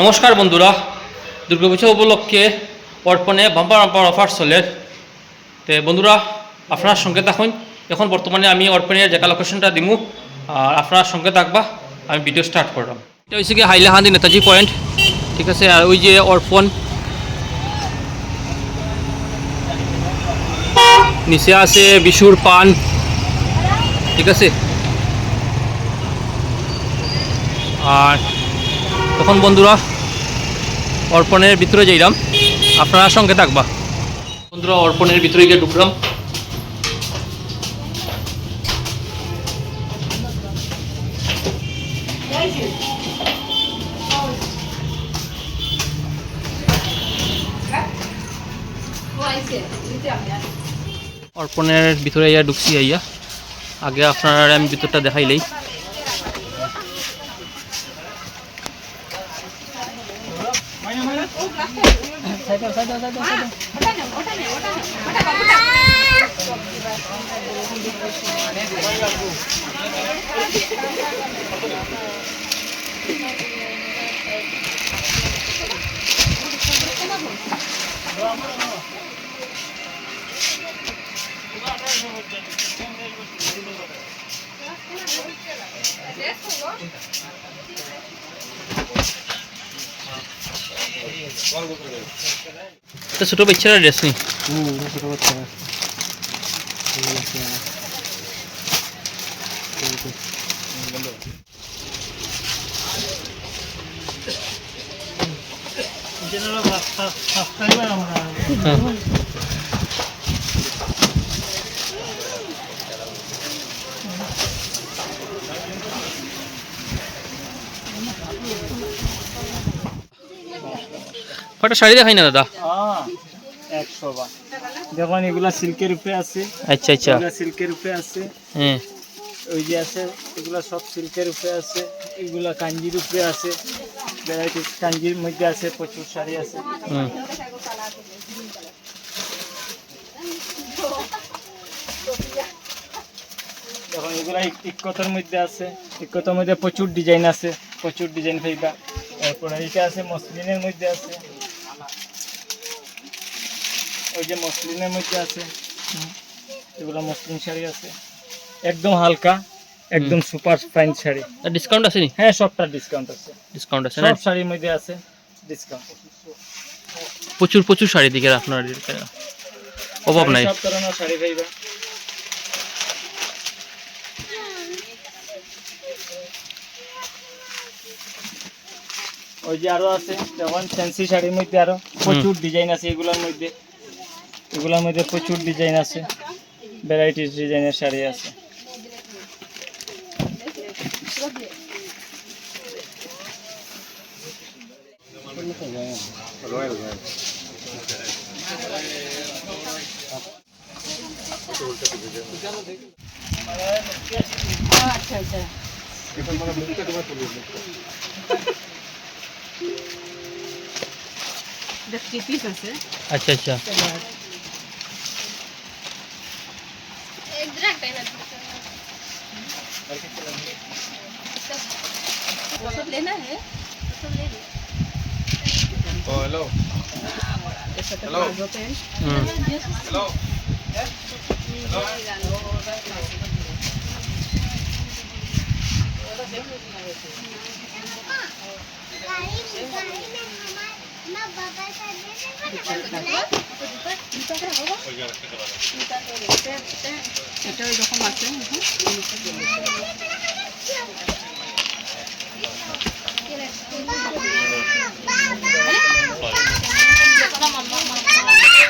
নমস্কার বন্ধুরা, দুর্গাপূজা উপলক্ষে অর্পণে বাম্পার বাম্পার অফার চলে। তো বন্ধুরা, আপনার সঙ্গে থাকুন। এখন বর্তমানে আমি অর্পণের জায়গা লোকেশনটা দিমু। আর আপনার সঙ্গে থাকবা, আমি ভিডিও স্টার্ট করলাম। এটা হচ্ছে কি হাইলাহান্দি নেতাজি পয়েন্ট ঠিক আছে? আর ওই যে অর্পণ। নিচে আছে বিশুর পান, ঠিক আছে? আর তখন বন্ধুরা, অর্পণের ভিতরে যাইলাম আপনারা সঙ্গে থাকবা। বন্ধুরা, অর্পণের ভিতরে গিয়ে ঢুকলাম অর্পণের ভিতরে ইয়া ঢুকছি আইয়া। আগে আপনার আমি ভিতরটা দেখাইলেই। સાયકલ સાયકલ સાયકલ સાયકલ ઓટા ને তো ছোট বাচ্চারা ড্রেস নেই হ্যাঁ। কটা শাড়ি দেখাই না দাদা? একশো বা দেখুন এগুলা সিল্কের উপরে আছে। আচ্ছা আচ্ছা। এগুলা সিল্কের উপরে আছে। হ্যাঁ। ওই যে আছে এগুলা সব সিল্কের উপরে আছে। এগুলা কাঞ্জির উপরে আছে। ভ্যারাইটিস কাঞ্জির মধ্যে আছে প্রচুর শাড়ি আছে। হুম। দেখুন এগুলা ইকতের মধ্যে আছে। ইকতের মধ্যে প্রচুর ডিজাইন আছে প্রচুর ডিজাইন পাইবা তারপরে এটা আছে মসলিনের মধ্যে আছে। ওই যে মসলিনের মধ্যে আছে। এগুলো মসলিন শাড়ি আছে। একদম হালকা একদম সুপার ফাইন শাড়ি। ডিসকাউন্ট আছে নি? হ্যাঁ সবটা ডিসকাউন্ট আছে। ডিসকাউন্ট আছে সব শাড়ির মধ্যে আছে ডিসকাউন্ট প্রচুর প্রচুর শাড়ি দিকে আপনার অভাব নাই। সব ধরনের শাড়ি পাইবা। ওই যে আরও আছে যেমন ফ্যান্সি শাড়ির মধ্যে আরও প্রচুর ডিজাইন আছে এগুলোর মধ্যে। এগুলোর মধ্যে প্রচুর ডিজাইন আছে। ভ্যারাইটিস ডিজাইনের শাড়ি আছে। আচ্ছা আচ্ছা। सब लेना है सब ले लो হুম এটা ওই রকম আছে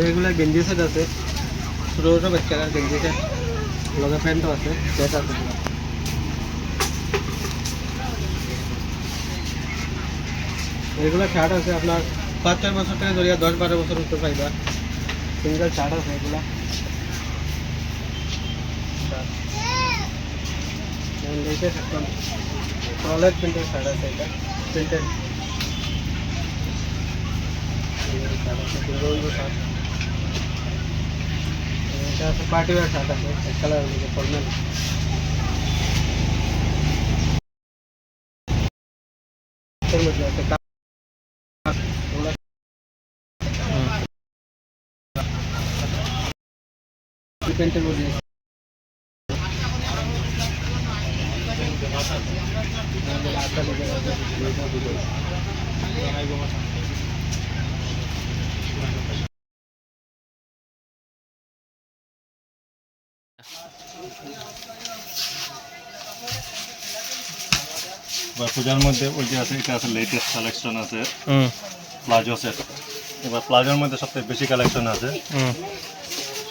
এগুলো গেঞ্জি সেট আছে ছোটো ছোটো বাচ্চারা গেঞ্জি সেট লগে প্যান্টও আছে সেট আছে পুরো। এগুলো শার্ট আছে আপনার পাঁচ ছয় বছর থেকে ধরিয়া দশ বারো বছর মতো পাইবা সিঙ্গেল শার্ট আছে এগুলা লেটেস্ট একদম টয়লেট প্রিন্টের শার্ট আছে এটা প্রিন্টেড শার্ট এটা আছে পার্টি ওয়ার শার্ট আছে এক কালার ফর্মাল এর মধ্যে আছে কা- ওগুলা প্রিন্টের মধ্যে আছে। আটটা লেগে আছে। এবার পূজার মধ্যে ওই যে আছে এটা আছে লেটেস্ট কালেকশন আছে। প্লাজো সেট এবার প্লাজোর মধ্যে সবথেকে বেশি কালেকশন আছে।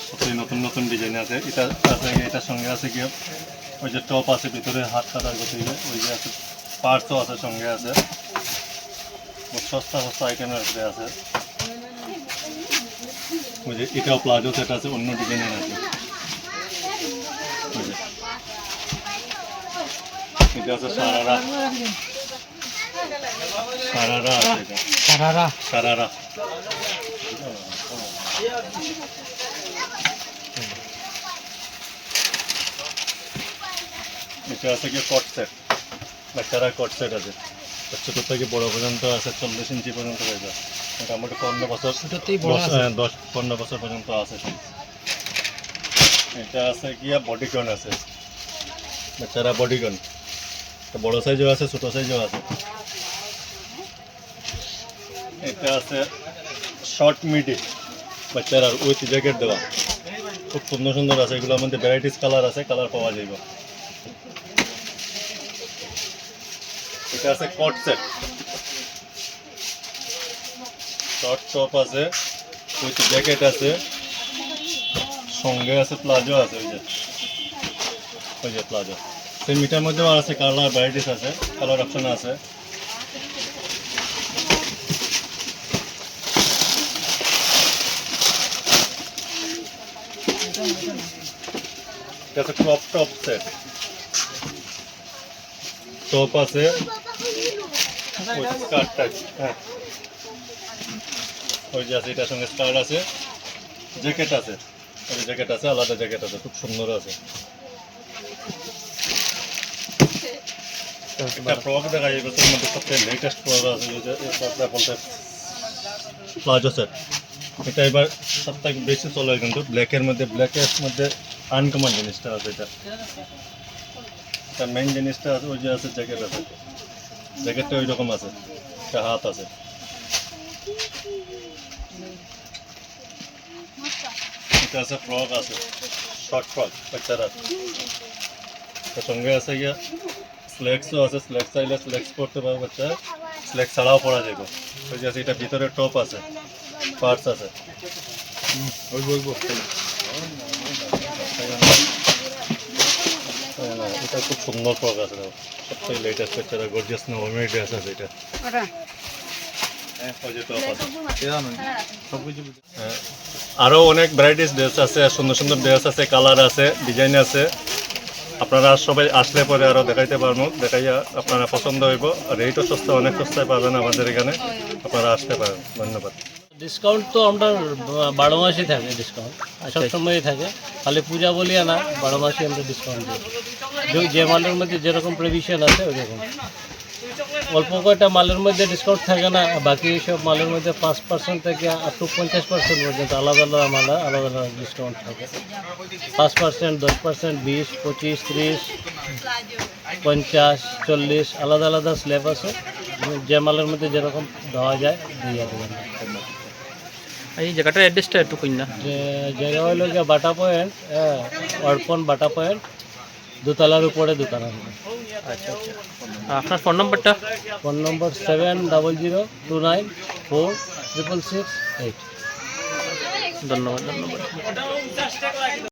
সবথেকে নতুন নতুন ডিজাইন আছে। এটা আছে এটার সঙ্গে আছে কি ওই যে টপ আছে ভিতরে হাত কাটার গতিকে ওই যে আছে পার্টসও আছে সঙ্গে আছে। সস্তা সস্তা আইটেমের আছে। ওই যে এটাও প্লাজো সেট আছে অন্য ডিজাইনের আছে ওই যে এটা আছে সারারা সারারা আছে এটা সারারা সারারা এটা আছে কি কট সেট বাচ্চারা কট সেট আছে ছোট থেকে বড় পর্যন্ত আছে চল্লিশ ইঞ্চি পর্যন্ত হয়ে যায়। মোটামুটি পনেরো বছর দশ হ্যাঁ, দশ পনেরো বছর পর্যন্ত আছে এটা আছে গিয়া বডিকন আছে। বাচ্চারা বডিকন বড় সাইজও আছে ছোট সাইজও আছে। এটা আছে শর্ট মিডি বাচ্চারা উইথ জ্যাকেট দেওয়া। খুব সুন্দর সুন্দর আছে এগুলোর মধ্যে ভ্যারাইটিস কালার আছে কালার পাওয়া যাইব। এটা আছে কট সেট শর্ট টপ আছে উইথ জ্যাকেট আছে, সঙ্গে আছে প্লাজো আছে, ওই যে। ওই যে প্লাজো। সেই মিটার মধ্যেও আছে কালার ভ্যারাইটিস আছে কালার অপশন আছে। এটা আছে ক্রপ টপ সেট টপ আছে। হ্যাঁ। ওই যে আছে, এটার সঙ্গে স্কার্ট আছে। জ্যাকেট আছে। ওই জ্যাকেট আছে, আলাদা জ্যাকেট আছে, খুব সুন্দর আছে। একটা দেখা যাবে মধ্যে সবথেকে লেটেস্ট ফ্রক আছে বলতে প্লাজো এটা এবার সবথেকে বেশি চলে কিন্তু ব্ল্যাকের মধ্যে ব্ল্যাকের মধ্যে আনকমন জিনিসটা আছে এটা। এটা মেইন জিনিসটা আছে, ওই যে আছে জ্যাকেট আছে। জ্যাকেটটা ওই রকম আছে, একটা হাত আছে। এটা আছে ফ্রক আছে শর্ট ফ্রক বাচ্চারা তার সঙ্গে আছে গিয়া স্লেক্সও আছে স্লেক্স চাইলে স্লেক্স পরতে পারবে বাচ্চা। স্লেক্স ছাড়াও পরা যাবে ওই যে আছে, এটা ভিতরে টপ আছে পার্টস আছে। ওই বই এটা খুব সুন্দর ফ্রক আছে দেখো। সবথেকে লেটেস্ট বাচ্চারা গর্জিয়াস না হোমমেড ড্রেস আছে এটা। হ্যাঁ। হ্যাঁ, আরও অনেক ভ্যারাইটিস ড্রেস আছে সুন্দর সুন্দর ড্রেস আছে কালার আছে ডিজাইন আছে। আপনারা সবাই আসলে পরে আরও দেখাইতে পারব দেখাইয়া আপনারা পছন্দ হইব। রেটও সস্তা অনেক সস্তায় পাবেন আমাদের এখানে। আপনারা আসতে পারেন ধন্যবাদ। ডিসকাউন্ট তো আমরা বারো মাসই থাকে ডিসকাউন্ট সবসময়ই থাকে। খালি পূজা বলিয়া না বারো মাসে আমরা ডিসকাউন্ট দিই। যে- মালের মধ্যে যেরকম প্রেভিশন আছে ওইরকম। অল্প কয়টা মালের মধ্যে ডিসকাউন্ট থাকে না বাকি সব মালের মধ্যে পাঁচ পার্সেন্ট থেকে আপ টু পঞ্চাশ পার্সেন্ট পর্যন্ত আলাদা আলাদা মালে আলাদা আলাদা ডিসকাউন্ট থাকে। পাঁচ পার্সেন্ট দশ পার্সেন্ট বিশ পঁচিশ ত্রিশ পঞ্চাশ চল্লিশ আলাদা আলাদা স্ল্যাব আছে। যে মালের মধ্যে যেরকম দেওয়া যায় দিয়ে দেবেন। এই জায়গাটার অ্যাড্রেসটা একটু কই না। যে জায়গা হলো গিয়ে বাটা পয়েন্ট হ্যাঁ অর্পণ বাটা পয়েন্ট দোতলার উপরে দোকান আছে। আচ্ছা আচ্ছা। আপনার ফোন নম্বরটা phone number seven double zero two nine four triple six eight. ধন্যবাদ ধন্যবাদ।